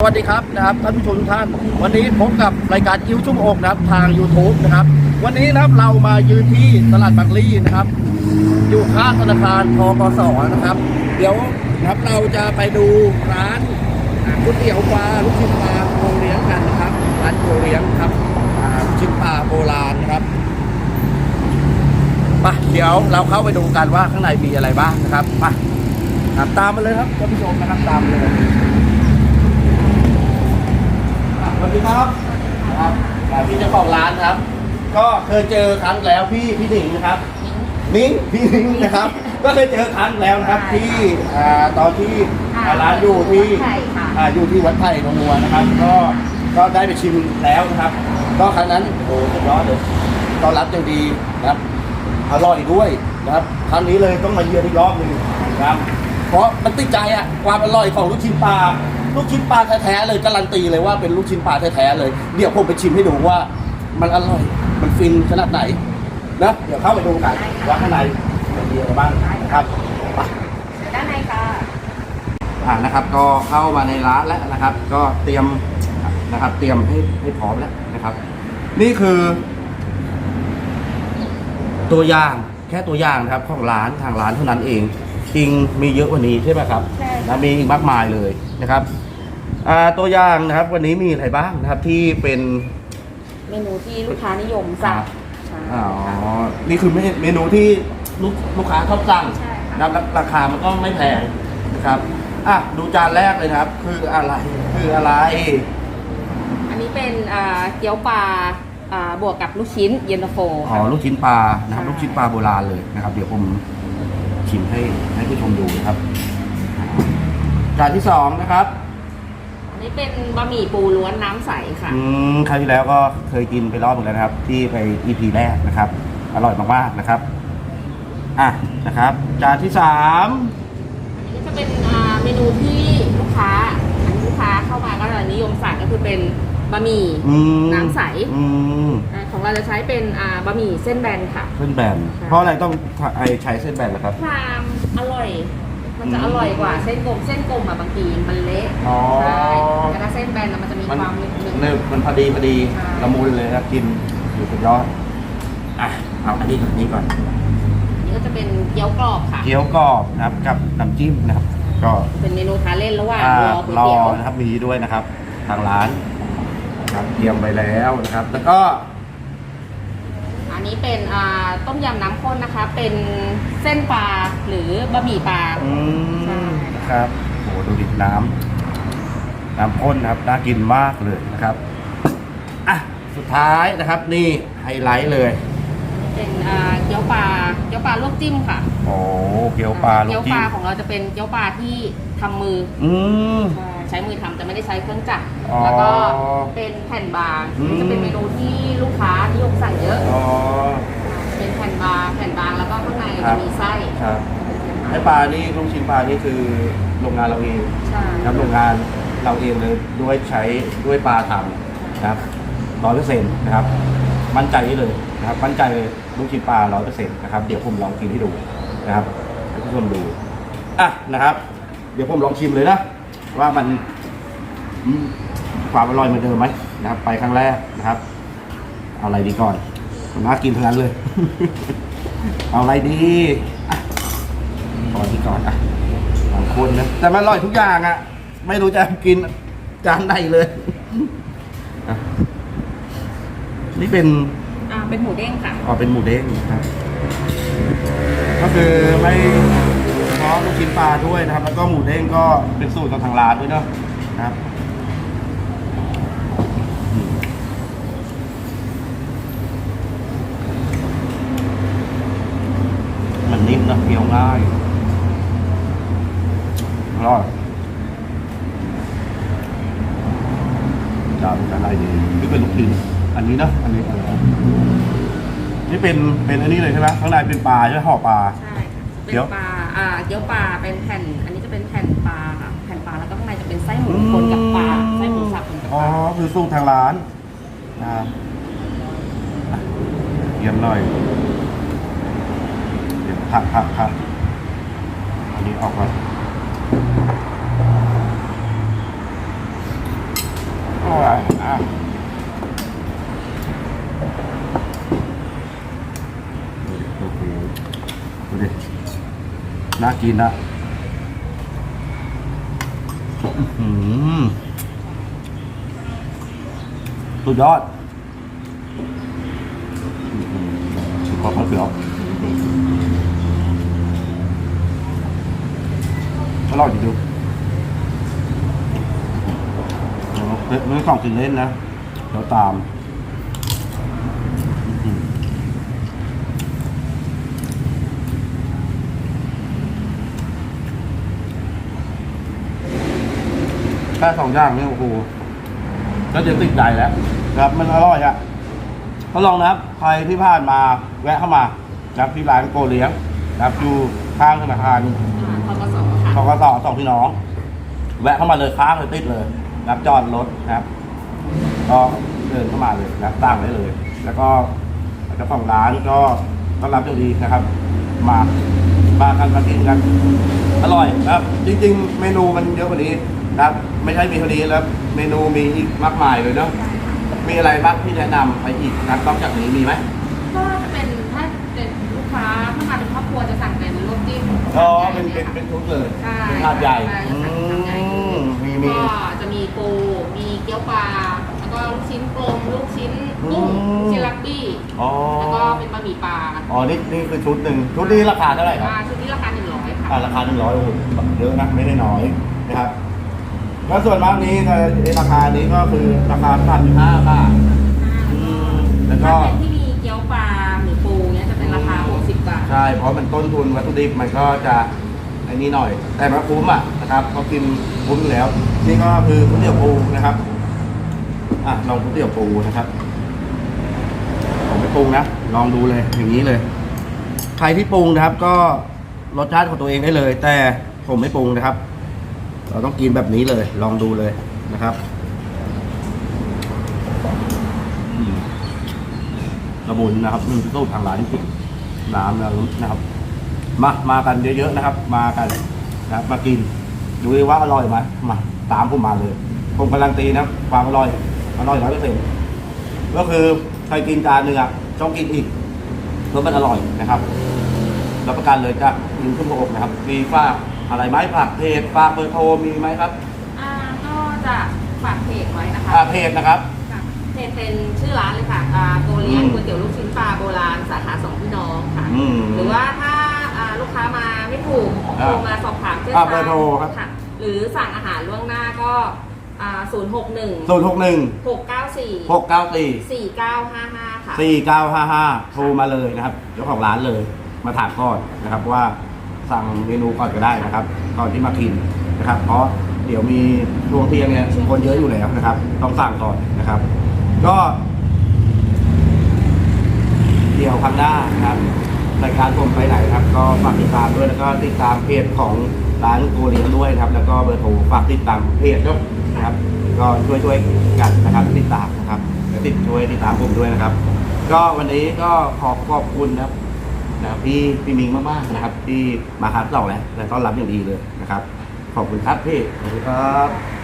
สวัสดีครับนะครับท่านผู้ชมทุกท่าน วันนี้พบกับรายการอิ้วชุ่มอกนะครับทาง YouTube นะครับ วันนี้นะครับเรามายืนที่ตลาดบางลี่นะครับ อยู่ข้างธนาคารทกสนะครับ เดี๋ยวนะครับเราจะไปดูร้านก๋วยเตี๋ยวปลาลูกชิ้นปลาโคเลี้ยงกันนะครับร้านโคเลี้ยงครับลูกชิ้นปลาโบราณนะครับไปเดี๋ยวเราเข้าไปดูกันว่าข้างในมีอะไรบ้างนะครับไปตามมาเลยครับท่านผู้ชมนะครับตามมาเลย สวัสดีครับครับอ่าพี่เจ้าของร้านครับ ก็เคยเจอครั้งแล้วพี่พี่หนิงนะครับนิ้งพี่นิ้งนะครับ ก็เคยเจอครั้งแล้วนะครับใช่ที่อ่าตอนที่อ่าอ่าร้านอยู่ที่วัดไผ่ค่ะ อ่าอยู่ที่วัดไผ่หนองบัวนะครับ ก็ก็ได้ไปชิมแล้วนะครับ ก็ครั้งนั้นโอ้สุดยอดเลยต้อนรับอย่างดีนะครับอร่อยด้วยนะครับครั้งนี้เลยต้องมาเยือนอีกรอบหนึ่งนะครับ เพราะมันติดใจอะความอร่อยของลูกชิ้นปลา ลูกชิ้นปลาแท้ๆเลยการันตีเลยว่าเป็นลูกชิ้นปลาแท้ๆเลย เดี๋ยวผมไปชิมให้ดูว่า มันอร่อย มันฟินขนาดไหนนะเดี๋ยวเข้าไปดูกันว่าข้างในมีอะไรบ้างนะครับไปเดี๋ยวด้านในค่ะอ่านะครับ ก็เข้ามาในร้านแล้วนะครับ ก็เตรียมนะครับ เตรียมให้ให้พร้อมแล้วนะครับ นี่คือ ตัวอย่างแค่ตัวอย่างนะครับของร้านทางร้านเท่านั้นเองจริงมีเยอะกว่านี้ใช่ไหมครับ ใช่ค่ะ นะมีอีกมากมายเลยนะครับ อ่าตัวอย่างนะครับวันนี้มีอะไรบ้างนะครับที่เป็นเมนูที่ลูกค้านิยมสั่งใช่อ๋อค่ะนี่คือเมนูที่ลูกลูกค้าชอบสั่งใช่ค่ะนะครับราคามันก็ไม่แพงนะครับอะดูจานแรกเลยนะครับ คืออะไรคืออะไร อันนี้เป็นอ่าเกี๊ยวปลาอ่าบวกกับลูกชิ้นเย็นตาโฟอ๋อลูกชิ้นปลานะครับ ใช่ ลูกชิ้นปลาโบราณเลยนะครับ เดี๋ยวผมชิมให้ให้ผู้ชมดูนะครับจานที่สองนะครับอั นนี้เป็นบะหมี่ปูล้วนน้ำใสค่ะ อืมคราวที่แล้วก็เคยกินไปรอบหนึงแล้วนะครับ ที่ไป EP แรกนะครับ อร่อยมากๆนะครับอะนะครับ จานที่สามอันนี้จะเป็นอ่าเมนูที่ลูกค้าอันนี้ลูกค้าเข้ามาก็จะนิยมสั่งก็คือเป็นบะหมี่ อืมน้ำใส อืมอ่าของเราจะใช้เป็นอ่าบะหมี่เส้นแบนค่ะ เส้นแบนใช่เพราะอะไรต้องไอใช้เส้นแบนล่ะครับ ความอร่อย มันจะอืมอร่อยกว่าเส้นกลมเส้นกลมอะบางทีมันเละอ๋อใช่แต่ถ้า เส้นแบนอะมันจะมีมันความนึบเนึบมันพอดีพอดีใช่ละมุนเลยนะกินอยู่สุดยอดอะเอาอันนี้ก่อนอันนี้ก่อนอันนี้ก็จะเป็นเกี๊ยวกรอบค่ะ เกี๊ยวกรอบนะครับกับน้ำจิ้มนะครับ ก็เป็นเมนูทานเล่นระหว่างอ่ารอก๋วยรอเตี๋ยวนะครับมีด้วยนะครับ ทางร้านนะครับเตรียมไปแล้วนะครับ แล้วก็ อันนี้เป็นอ่าต้มยำน้ำข้นนะคะ เป็นเส้นปลาหรือบะหมี่ปลาอืใช่มนะครับโหดูดิน้ำ น้ำข้นนะครับน่ากินมากเลยนะครับอะสุดท้ายนะครับนี่ไฮไลท์เลยเป็นอ่าเกี๊ยวปลาเกี๊ยวปลาลวกจิ้มค่ะโอ้เกี๊ยวปลาลูเกี๊กยวปจิ้ลามของเราจะเป็นเกี๊ยวปลาที่ทำมืออืม ใช่ใช้มือทำจะไม่ได้ใช้เครื่องจักรอ๋อแล้วก็เป็นแผ่นบางอืมนี่จะเป็นเมนูที่ลูกค้านิยมสั่งเยอะ อ๋อ เป็นแผ่นบางแผ่นบางแล้วก็ข้างในครัจะบ มีไส้ครับไอปลานี่ลูกชิ้นปลานี่คือโรงงานเราเองใช่ ครับโรงงาน เราเองเลยด้วยใช้ด้วยปลาทำนะครับร้อยเปอร์เซ็นต์นะครับ มั่นใจได้เลยนะครับ มั่นใจเลยลูกชิ้นปลาร้อยเปอร์เซ็นต์นะครับ เดี๋ยวผมลองกินให้ดูนะครับให้ผู้ชมดูอะนะครับ เดี๋ยวผมลองชิมเลยนะว่ามันความอร่อยเหมือนเดิมไหมนะครับ ไปครั้งแรกนะครับเอาอะไรดีก่อนน่ากินทั้งนั้นเลย เอาอะไรดีอะขอที่ก่อนอะบางคนนะแต่มันอร่อยทุกอย่างอะ ไม่รู้จะกินจานไหนเลยอะนี่เป็น อ่าเป็นหมูเด้งค่ะ อ๋อเป็นหมูเด้งนะครับ ก็คือไม่เฉพาะลูกชิ้นปลาด้วยนะครับ แล้วก็หมูเด้งก็เป็นสูตรของทางร้านด้วยเนาะนะครับอืมมันนิ่มนะเคี้ยวง่ายอร่อย จะเป็นอะไรดีนี่เป็นลูกชิ้นอันนี้นะอันนี้นี่เป็นเป็นอันนี้เลยใช่ไหมข้างในเป็นปลาใช่ไหมห่อปลา ใช่ค่ะจะเกี๊เป็ยวนปลาอ่าเกี๊ยวปลาเป็นแผ่น อันนี้จะเป็นแผ่นปลาค่ะแผ่นปลาแล้วก็ข้างในจะเป็นไส้หมูคนกับปลาไส้หมูสับคนกับอ๋ปอลาคือสูตรทางร้านนะครับอะเยี่ยมหน่อยเดี๋ยวผักผักผักอันนี้ออกมา อร่อยอะโอ้โหดูดิ น่ากินนะสุดยอดอื้อหือขอบคุณเสียวอร่อยจริงๆเฮ้ยไม่กล่องกินเล่นนะเดี๋ยวตาม แค่สองอย่างนี่โอ้โหก็จะติดใจแล้วครับมันอร่อยอะก็ลองนะครับ ใครที่ผ่านมาแวะเข้ามานะครับที่ร้านโกเลี้ยงนะครับอยู่ข้างธนาคารทกสค่ะ ทกสสองพี่น้อง แวะเข้ามาเลยค้างเลยติดเลยรับจอดรถนะครับ ก็เดินเข้ามาเลยนะครับตั้งได้เลย แล้วก็เจ้าของร้านก็ต้อนรับอย่างดีนะครับ มามากันมากินกัน อร่อยนะครับ จริง ๆ เมนูมันเยอะกว่านี้นะ ครับ ไม่ใช่มีเท่านี้แล้วเมนูมีอีกมากมายเลยเนาะมีอะไรบ้างที่แนะนำไปอีกนะครับนอกจากนี้มีไหมก็จะเป็นถ้าเป็นลูกค้าถ้ามาเป็นครอบครัวจะสั่งเป็นลวกจิ้มอ๋อเป็นเป็นเป็นทุกเลยใช่เป็นถาดใหญ่ช่อืจะสั่งถาดใหญ่มมีมีก็จะมีปู มีเกี๊ยวปลา แล้วก็ลูกชิ้นกลม ลูกชิ้นกุ้งอืมลูกชิ้นลักบี้ อ๋อแล้วก็เป็นบะหมี่ปลา อ๋อนี่นี่คือชุดหนึ่งชุดนี้ราคาเท่าไหร่ครับอ่าชุดนี้ราคาหนึ่งร้อยค่ะอ่าราคาหนึ่งร้อยโอ้โหเยอะนะไม่ได้น้อยนะครับ แล้วส่วนมากนี้ในราคานี้ก็คือราคาสามสิบห้าบาทอืมแล้วก็ถ้าเป็นที่มีเกี๊ยวปลาหรือปูเนี้ยจะเป็นราคาหกสิบบาท ใช่เพราะมันต้นทุนวัตถุดิบมันก็จะไอ้นี่หน่อย แต่มันคุ้มอะนะครับเขากินคุ้มอยู่แล้ว นี่ก็คือก๋วยเตี๋ยวปูนะครับอะลองก๋วยเตี๋ยวปูนะครับผมไม่ปรุงนะลองดูเลยอย่างนี้เลยใครที่ปรุงนะครับก็รสชาติของตัวเองได้เลย แต่ผมไม่ปรุงนะครับ เราต้องกินแบบนี้เลย ลองดูเลยนะครับระบุนนะครับมันเป็นสูตรทางร้านจริงๆน้ำนะครับ มามากันเยอะๆนะครับ มากันนะครับ มากิน ดูดิว่าอร่อยไหมมาตามผมมาเลย ผมการันตีนะความอร่อยอร่อยร้อยเปอร์เซ็นต์ก็คือใครกินจานหนึ่งอะต้องกินอีกเพราะมันอร่อยนะครับรับประกันเลยจ้ะยิงขึ้นโอกนะครับมีฝา อะไรไหมฝากเพจฝากเบอร์โทรมีไหมครับอ่าก็จะฝากเพจไว้นะคะอ่าเพจนะครับ ค่ะเพจเป็นชื่อร้านเลยค่ะอ่าโกเลียนอืมก๋วยเตี๋ยวลูกชิ้นปลาโบราณสาขาสองพี่น้องค่ะ อืมหรือว่าถ้าอ่าลูกค้ามาไม่ถูกอ่าโทรมาสอบถามเส้นอ่าทางเบอร์โทรครับ ค่ะหรือสั่งอาหารล่วงหน้าก็ศูนย์หกหนึ่งศูนย์หกหนึ่งหกเก้าสี่หกเก้าสี่ สี่เก้าห้าห้าค่ะสี่เก้าห้าห้าโทรมาเลยนะครับเจ้าของร้านเลยมาถามก่อนนะครับว่า สั่งเมนูก่อนก็ได้นะครับก่อนที่มากินนะครับ เพราะเดี๋ยวมีช่วงเที่ยงเนี่ยคนเยอะอยู่แล้วนะครับ ต้องสั่งก่อนนะครับ ก็ เดี๋ยวครั้งหน้านะครับรายการผมไปไหนครับ ก็ฝากติดตามด้วยแล้วก็ติดตามเพจของร้านโกเลียงด้วยนะครับ แล้วก็เบอร์โทรฝากติดตามเพจด้วยนะครับ ก็ช่วยช่วยๆกันนะครับติดตามนะครับติดช่วยติดตามผมด้วยนะครับ ก็วันนี้ก็ขอขอบคุณนะครับ นะครับพี่พี่มิงมากๆนะครับ ที่มาครับเราแล้วและต้อนรับอย่างดีเลยนะครับ ขอบคุณครับพี่ขอบคุณครับ